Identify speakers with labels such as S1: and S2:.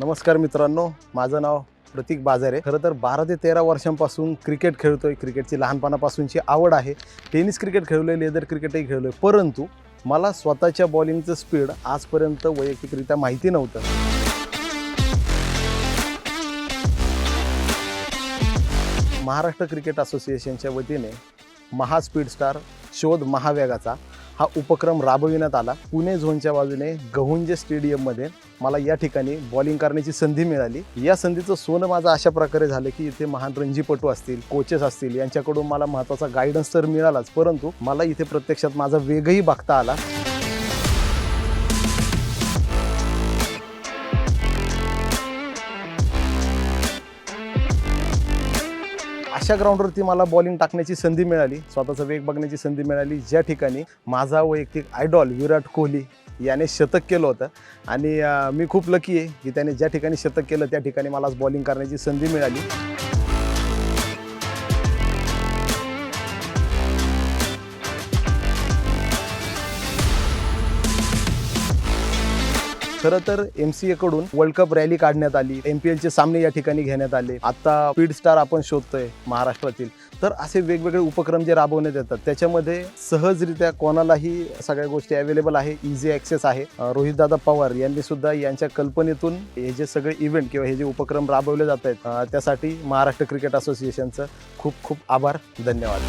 S1: नमस्कार मित्रांनो माझं नाव प्रतीक बाजारे. खरं तर बारा ते तेरा वर्षांपासून क्रिकेट खेळतोय. क्रिकेटची लहानपणापासूनची आवड आहे. टेनिस क्रिकेट खेळलोय लेदर क्रिकेटही खेळलोय. परंतु मला स्वतःच्या बॉलिंगचं स्पीड आजपर्यंत वैयक्तिकरित्या माहिती नव्हतं. महाराष्ट्र क्रिकेट असोसिएशनच्या वतीने महास्पीड स्टार शोध महावेगाचा हा उपक्रम राबविण्यात आला. पुणे झोनच्या बाजूने गहुंजे स्टेडियममध्ये मला या ठिकाणी बॉलिंग करण्याची संधी मिळाली. या संधीचं सोनं माझं अशा प्रकारे झालं की इथे महान रणजीपटू असतील कोचेस असतील यांच्याकडून मला महत्त्वाचा गायडन्स तर मिळालाच. परंतु मला इथे प्रत्यक्षात माझा वेगही बघता आला. अशा ग्राउंडवरती मला बॉलिंग टाकण्याची संधी मिळाली. स्वतःचा वेग बघण्याची संधी मिळाली. ज्या ठिकाणी माझा वैयक्तिक आयडॉल विराट कोहली याने शतक केलं होतं. आणि मी खूप लकी आहे की त्याने ज्या ठिकाणी शतक केलं त्या ठिकाणी मला बॉलिंग करण्याची संधी मिळाली. खरं तर एम सी कडून वर्ल्ड कप रॅली काढण्यात आली. एम पी एलचे सामने या ठिकाणी घेण्यात आले. आता स्पीड स्टार आपण शोधतोय महाराष्ट्रातील. तर असे वेगवेगळे उपक्रम जे राबवण्यात येतात त्याच्यामध्ये सहजरित्या कोणालाही सगळ्या गोष्टी अवेलेबल आहे इझी ॲक्सेस आहे. रोहितदादा पवार यांनी सुद्धा यांच्या कल्पनेतून हे जे सगळे इव्हेंट किंवा हे जे उपक्रम राबवले जात आहेत त्यासाठी महाराष्ट्र क्रिकेट असोसिएशनचं खूप खूप आभार धन्यवाद.